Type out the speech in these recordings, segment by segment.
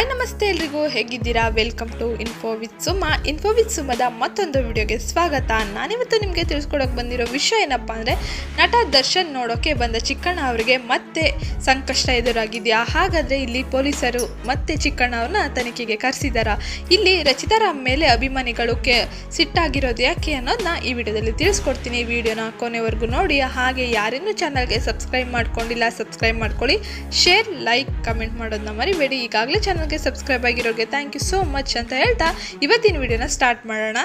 Hi ನಮಸ್ತೆ ಎಲ್ರಿಗೂ ಹೇಗಿದ್ದೀರಾ? Welcome to info with Suma. Info with ಸುಮದ ಮತ್ತೊಂದು ವಿಡಿಯೋಗೆ ಸ್ವಾಗತ. ನಾನಿವತ್ತು ನಿಮಗೆ ತಿಳಿಸ್ಕೊಡೋಕೆ ಬಂದಿರೋ ವಿಷಯ ಏನಪ್ಪ ಅಂದರೆ, ನಟ ದರ್ಶನ್ ನೋಡೋಕೆ ಬಂದ ಚಿಕ್ಕಣ್ಣ ಅವರಿಗೆ ಮತ್ತೆ ಸಂಕಷ್ಟ ಎದುರಾಗಿದೆಯಾ? ಹಾಗಾದರೆ ಇಲ್ಲಿ ಪೊಲೀಸರು ಮತ್ತೆ ಚಿಕ್ಕಣ್ಣ ಅವ್ರನ್ನ ತನಿಖೆಗೆ ಕರೆಸಿದಾರ? ಇಲ್ಲಿ ರಚಿತಾರಾಮ್ ಮೇಲೆ ಅಭಿಮಾನಿಗಳು ಕೆ ಸಿಟ್ಟಾಗಿರೋದು ಯಾಕೆ ಅನ್ನೋದನ್ನ ಈ ವಿಡಿಯೋದಲ್ಲಿ ತಿಳಿಸ್ಕೊಡ್ತೀನಿ. ವಿಡಿಯೋನ ಕೊನೆವರೆಗೂ ನೋಡಿ. ಹಾಗೆ ಯಾರಿನ್ನೂ ಚಾನಲ್ಗೆ ಸಬ್ಸ್ಕ್ರೈಬ್ ಮಾಡ್ಕೊಂಡಿಲ್ಲ ಸಬ್ಸ್ಕ್ರೈಬ್ ಮಾಡ್ಕೊಳ್ಳಿ. ಶೇರ್ ಲೈಕ್ ಕಮೆಂಟ್ ಮಾಡೋದನ್ನ ಮರಿಬೇಡಿ. ಈಗಾಗಲೇ ಚಾನಲ್ಗೆ ಸಬ್ಸ್ಕ್ರೈಬ್ ಆಗಿರೋರಿಗೆ ಥ್ಯಾಂಕ್ ಯು ಸೋ ಮಚ್ ಅಂತ ಹೇಳ್ತಾ ಇವತ್ತಿನ ವಿಡಿಯೋನ ಸ್ಟಾರ್ಟ್ ಮಾಡೋಣ.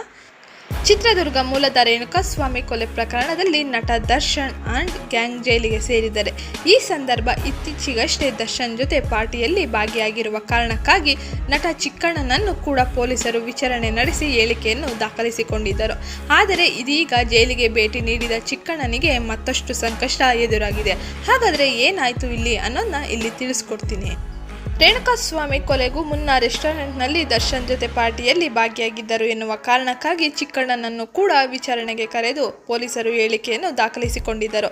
ಚಿತ್ರದುರ್ಗ ಮೂಲದ ರೇಣುಕಾಸ್ವಾಮಿ ಕೊಲೆ ಪ್ರಕರಣದಲ್ಲಿ ನಟ ದರ್ಶನ್ ಅಂಡ್ ಗ್ಯಾಂಗ್ ಜೈಲಿಗೆ ಸೇರಿದ್ದಾರೆ. ಈ ಸಂದರ್ಭ ಇತ್ತೀಚೆಗಷ್ಟೇ ದರ್ಶನ್ ಜೊತೆ ಪಾರ್ಟಿಯಲ್ಲಿ ಭಾಗಿಯಾಗಿರುವ ಕಾರಣಕ್ಕಾಗಿ ನಟ ಚಿಕ್ಕಣ್ಣನನ್ನು ಕೂಡ ಪೊಲೀಸರು ವಿಚಾರಣೆ ನಡೆಸಿ ಹೇಳಿಕೆಯನ್ನು ದಾಖಲಿಸಿಕೊಂಡಿದ್ದರು. ಆದರೆ ಇದೀಗ ಜೈಲಿಗೆ ಭೇಟಿ ನೀಡಿದ ಚಿಕ್ಕಣ್ಣನಿಗೆ ಮತ್ತಷ್ಟು ಸಂಕಷ್ಟ ಎದುರಾಗಿದೆ. ಹಾಗಾದರೆ ಏನಾಯಿತು ಇಲ್ಲಿ ಅನ್ನೋದನ್ನ ಇಲ್ಲಿ ತಿಳಿಸ್ಕೊಡ್ತೀನಿ. ರೇಣುಕಾಸ್ವಾಮಿ ಕೊಲೆಗೂ ಮುನ್ನ ರೆಸ್ಟೋರೆಂಟ್ನಲ್ಲಿ ದರ್ಶನ್ ಜೊತೆ ಪಾರ್ಟಿಯಲ್ಲಿ ಭಾಗಿಯಾಗಿದ್ದರು ಎನ್ನುವ ಕಾರಣಕ್ಕಾಗಿ ಚಿಕ್ಕಣ್ಣನನ್ನು ಕೂಡ ವಿಚಾರಣೆಗೆ ಕರೆದು ಪೊಲೀಸರು ಹೇಳಿಕೆಯನ್ನು ದಾಖಲಿಸಿಕೊಂಡಿದ್ದರು.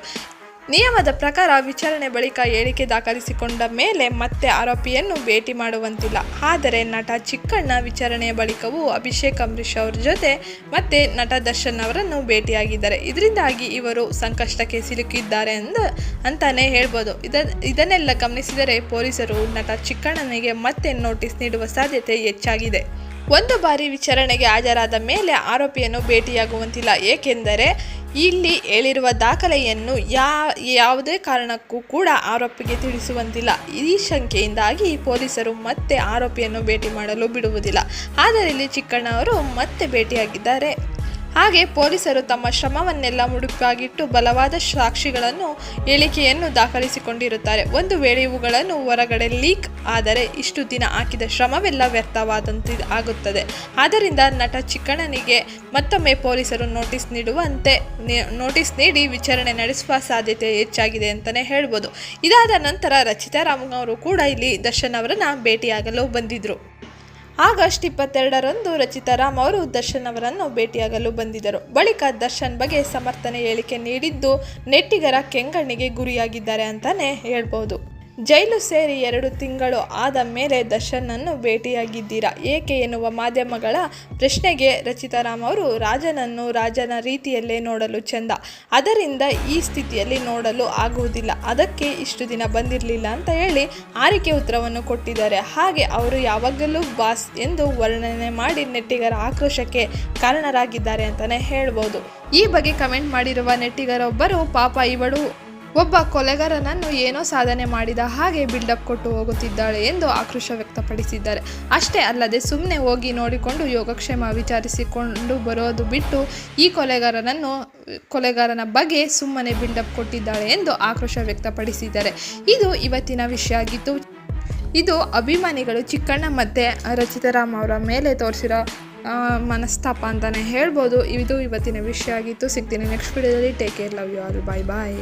ನಿಯಮದ ಪ್ರಕಾರ ವಿಚಾರಣೆ ಬಳಿಕ ಹೇಳಿಕೆ ದಾಖಲಿಸಿಕೊಂಡ ಮೇಲೆ ಮತ್ತೆ ಆರೋಪಿಯನ್ನು ಭೇಟಿ ಮಾಡುವಂತಿಲ್ಲ. ಆದರೆ ನಟ ಚಿಕ್ಕಣ್ಣ ವಿಚಾರಣೆಯ ಬಳಿಕವೂ ಅಭಿಷೇಕ್ ಅಂಬರೀಷ್ ಅವರ ಜೊತೆ ಮತ್ತೆ ನಟ ದರ್ಶನ್ ಅವರನ್ನು ಭೇಟಿಯಾಗಿದ್ದಾರೆ. ಇದರಿಂದಾಗಿ ಇವರು ಸಂಕಷ್ಟಕ್ಕೆ ಸಿಲುಕಿದ್ದಾರೆ ಎಂದು ಅಂತಾನೆ ಹೇಳ್ಬೋದು. ಇದ, ಇದನ್ನೆಲ್ಲ ಗಮನಿಸಿದರೆ ಪೊಲೀಸರು ನಟ ಚಿಕ್ಕಣ್ಣನಿಗೆ ಮತ್ತೆ ನೋಟಿಸ್ ನೀಡುವ ಸಾಧ್ಯತೆ ಹೆಚ್ಚಾಗಿದೆ. ಒಂದು ಬಾರಿ ವಿಚಾರಣೆಗೆ ಹಾಜರಾದ ಮೇಲೆ ಆರೋಪಿಯನ್ನು ಭೇಟಿಯಾಗುವಂತಿಲ್ಲ. ಏಕೆಂದರೆ ಇಲ್ಲಿ ಹೇಳಿರುವ ದಾಖಲೆಯನ್ನು ಯಾ, ಯಾವುದೇ ಕಾರಣಕ್ಕೂ ಕೂಡ ಆರೋಪಿಗೆ ತಿಳಿಸುವಂತಿಲ್ಲ. ಈ ಶಂಕೆಯಿಂದಾಗಿ ಪೊಲೀಸರು ಮತ್ತೆ ಆರೋಪಿಯನ್ನು ಭೇಟಿ ಮಾಡಲು ಬಿಡುವುದಿಲ್ಲ. ಆದರೆ ಇಲ್ಲಿ ಚಿಕ್ಕಣ್ಣ ಅವರು ಮತ್ತೆ ಭೇಟಿಯಾಗಿದ್ದಾರೆ. ಹಾಗೆ ಪೊಲೀಸರು ತಮ್ಮ ಶ್ರಮವನ್ನೆಲ್ಲ ಮುಡುಪಾಗಿಟ್ಟು ಬಲವಾದ ಸಾಕ್ಷಿಗಳನ್ನು ಹೇಳಿಕೆಯನ್ನು ದಾಖಲಿಸಿಕೊಂಡಿರುತ್ತಾರೆ. ಒಂದು ವೇಳೆ ಇವುಗಳನ್ನು ಹೊರಗಡೆ ಲೀಕ್ ಆದರೆ ಇಷ್ಟು ದಿನ ಹಾಕಿದ ಶ್ರಮವೆಲ್ಲ ವ್ಯರ್ಥವಾದಂತೆ ಆಗುತ್ತದೆ. ಆದ್ದರಿಂದ ನಟ ಚಿಕ್ಕಣ್ಣನಿಗೆ ಮತ್ತೊಮ್ಮೆ ಪೊಲೀಸರು ನೋಟಿಸ್ ನೀಡುವಂತೆ ನೋಟಿಸ್ ನೀಡಿ ವಿಚಾರಣೆ ನಡೆಸುವ ಸಾಧ್ಯತೆ ಹೆಚ್ಚಾಗಿದೆ ಅಂತಲೇ ಹೇಳ್ಬೋದು. ಇದಾದ ನಂತರ ರಚಿತಾ ರಾಮ್ ಅವರು ಕೂಡ ಇಲ್ಲಿ ದರ್ಶನ್ ಅವರನ್ನು ಭೇಟಿಯಾಗಲು ಬಂದಿದ್ರು. ಆಗಸ್ಟ್ ಇಪ್ಪತ್ತೆರಡರಂದು ರಚಿತಾ ರಾಮ್ ಅವರು ದರ್ಶನ್ ಅವರನ್ನು ಭೇಟಿಯಾಗಲು ಬಂದಿದ್ದರು. ಬಳಿಕ ದರ್ಶನ್ ಬಗ್ಗೆ ಸಮರ್ಥನೆ, ಹೇಳಿಕೆ ನೀಡಿದ್ದು ನೆಟ್ಟಿಗರ ಕೆಂಗಣ್ಣಿಗೆ ಗುರಿಯಾಗಿದ್ದಾರೆ ಅಂತಾನೆ ಹೇಳ್ಬೋದು. ಜೈಲು ಸೇರಿ ಎರಡು ತಿಂಗಳು ಆದ ಮೇಲೆ ದರ್ಶನ್ನನ್ನು ಭೇಟಿಯಾಗಿದ್ದೀರಾ? ಏಕೆ ಎನ್ನುವ ಮಾಧ್ಯಮಗಳ ಪ್ರಶ್ನೆಗೆ ರಚಿತಾರಾಮ್ ಅವರು, ರಾಜನನ್ನು ರಾಜನ ರೀತಿಯಲ್ಲೇ ನೋಡಲು ಚೆಂದ. ಅದರಿಂದ ಈ ಸ್ಥಿತಿಯಲ್ಲಿ ನೋಡಲು ಆಗುವುದಿಲ್ಲ. ಅದಕ್ಕೆ ಇಷ್ಟು ದಿನ ಬಂದಿರಲಿಲ್ಲ ಅಂತ ಹೇಳಿ ಆರಿಕೆ ಉತ್ತರವನ್ನು ಕೊಟ್ಟಿದ್ದಾರೆ. ಹಾಗೆ ಅವರು ಯಾವಾಗಲೂ ಬಾಸ್ ಎಂದು ವರ್ಣನೆ ಮಾಡಿ ನೆಟ್ಟಿಗರ ಆಕ್ರೋಶಕ್ಕೆ ಕಾರಣರಾಗಿದ್ದಾರೆ ಅಂತಲೇ ಹೇಳ್ಬೋದು. ಈ ಬಗ್ಗೆ ಕಮೆಂಟ್ ಮಾಡಿರುವ ನೆಟ್ಟಿಗರೊಬ್ಬರು ಪಾಪ, ಇವಳು ಒಬ್ಬ ಕೊಲೆಗಾರನನ್ನು ಏನೋ ಸಾಧನೆ ಮಾಡಿದ ಹಾಗೆ ಬಿಲ್ಡಪ್ ಕೊಟ್ಟು ಹೋಗುತ್ತಿದ್ದಾಳೆ ಎಂದು ಆಕ್ರೋಶ ವ್ಯಕ್ತಪಡಿಸಿದ್ದಾರೆ. ಅಷ್ಟೇ ಅಲ್ಲದೆ ಸುಮ್ಮನೆ ಹೋಗಿ ನೋಡಿಕೊಂಡು ಯೋಗಕ್ಷೇಮ ವಿಚಾರಿಸಿಕೊಂಡು ಬರೋದು ಬಿಟ್ಟು ಈ ಕೊಲೆಗಾರನನ್ನು, ಕೊಲೆಗಾರನ ಬಗ್ಗೆ ಸುಮ್ಮನೆ ಬಿಲ್ಡಪ್ ಕೊಟ್ಟಿದ್ದಾಳೆ ಎಂದು ಆಕ್ರೋಶ ವ್ಯಕ್ತಪಡಿಸಿದ್ದಾರೆ. ಇದು ಇವತ್ತಿನ ವಿಷಯ ಆಗಿತ್ತು. ಇದು ಅಭಿಮಾನಿಗಳು ಚಿಕ್ಕಣ್ಣ ಮತ್ತು ರಚಿತಾರಾಮ್ ಅವರ ಮೇಲೆ ತೋರಿಸಿರೋ ಮನಸ್ತಾಪ ಅಂತಲೇ ಹೇಳ್ಬೋದು. ಇದು ಇವತ್ತಿನ ವಿಷಯ ಆಗಿತ್ತು. ಸಿಗ್ತೀನಿ ನೆಕ್ಸ್ಟ್ ವಿಡಿಯೋದಲ್ಲಿ take care love you all bye bye